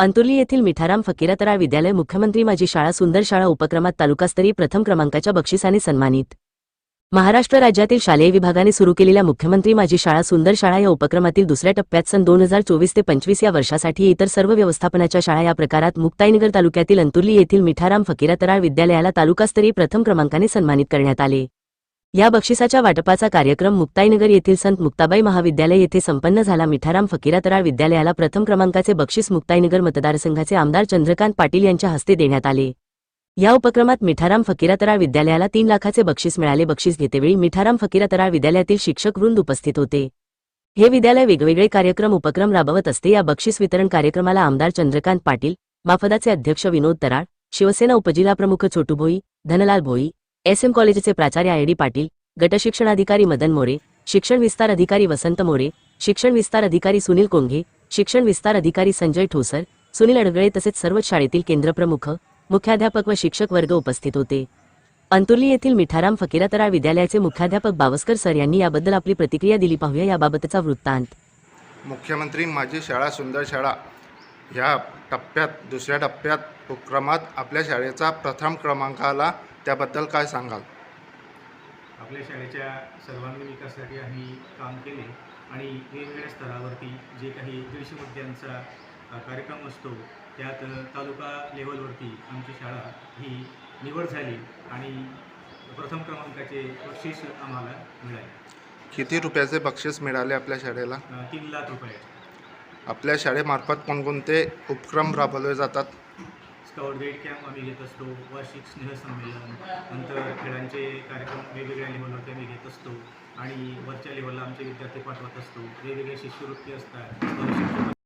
अंतुर्ली येथील मिठाराम फकीरातराळ विद्यालय मुख्यमंत्री माझी शाळा सुंदर शाळा उपक्रमात तालुकास्तरीय प्रथम क्रमांकाच्या बक्षिसाने सन्मानित. महाराष्ट्र राज्यातील शालेय विभागाने सुरू केलेल्या मुख्यमंत्री माझी शाळा सुंदर शाळा या उपक्रमातील दुसऱ्या टप्प्यात सन दोन हजार चोवीस ते पंचवीस या वर्षासाठी इतर सर्व व्यवस्थापनाच्या शाळा या प्रकारात मुक्ताईनगर तालुक्यातील अंतुर्ली येथील मिठाराम फकीरातराळ विद्यालयाला तालुकास्तरीय प्रथम क्रमांकाने सन्मानित करण्यात आले. या बक्षिसाच्या वाटपाचा कार्यक्रम मुक्ताईनगर येथील संत मुक्ताबाई महाविद्यालय येथे संपन्न झाला. मिठाराम फकीरातराळ विद्यालयाला प्रथम क्रमांकाचे बक्षीस मुक्ताईनगर मतदारसंघाचे आमदार चंद्रकांत पाटील यांच्या हस्ते देण्यात आले. या उपक्रमात मिठाराम फकीरातराळ विद्यालयाला तीन लाखाचे बक्षीस मिळाले. बक्षीस घेतेवेळी मिठाराम फकीरातराळ विद्यालयातील शिक्षक वृंद उपस्थित होते. हे विद्यालय वेगवेगळे कार्यक्रम उपक्रम राबवत असते. या बक्षीस वितरण कार्यक्रमाला आमदार चंद्रकांत पाटील माफदाचे अध्यक्ष विनोद तराळ शिवसेना उपजिल्हाप्रमुख छोटू भोई धनलाल भोई एस एम कॉलेजचे प्राचार्य आय डी पाटील गटशिक्षणाधिकारी मदन मोरे शिक्षण विस्तार अधिकारी वसंत मोरे शिक्षण विस्तार अधिकारी सुनील कोंघे शिक्षण विस्तार अधिकारी संजय ठोसर सुनील अडगळे तसेच सर्वच शाळेतील केंद्रप्रमुख मुख्याध्यापक व शिक्षक वर्ग उपस्थित होते. अंतुर्ली येथील मिठाराम फकीरातरा विद्यालयाचे मुख्याध्यापक बावस्कर सर यांनी याबद्दल आपली प्रतिक्रिया दिली पाहूया याबाबतचा वृत्तांत. मुख्यमंत्री माझी शाळा सुंदर शाळा ह्या टप्प्यात दुसऱ्या टप्प्यात उपक्रमात आपल्या शाळेचा प्रथम क्रमांकाला त्याबद्दल काय सांगाल? आपल्या शाळेच्या सर्वांगीण विकासासाठी आम्ही काम केले आणि वेगवेगळ्या स्तरावरती जे काही दीडशे मुद्द्यांचा कार्यक्रम असतो त्यात तालुका लेवलवरती आमची शाळा ही निवड झाली आणि प्रथम क्रमांकाचे बक्षीस आम्हाला मिळाले. किती रुपयाचे बक्षीस मिळाले आपल्या शाळेला? तीन लाख रुपये. आपल्या शाळेमार्फत कोणकोणते उपक्रम राबवले जातात? स्काउट गाईड कॅम्प आम्ही घेत असतो. वार्षिक स्नेहसंमेलन नंतर खेळांचे कार्यक्रम वेगवेगळ्या लेवलवरती आम्ही घेत असतो. आणि वरच्या लेवलला आमचे विद्यार्थी पाठवत असतो. वेगवेगळ्या शिष्यवृत्ती असतात.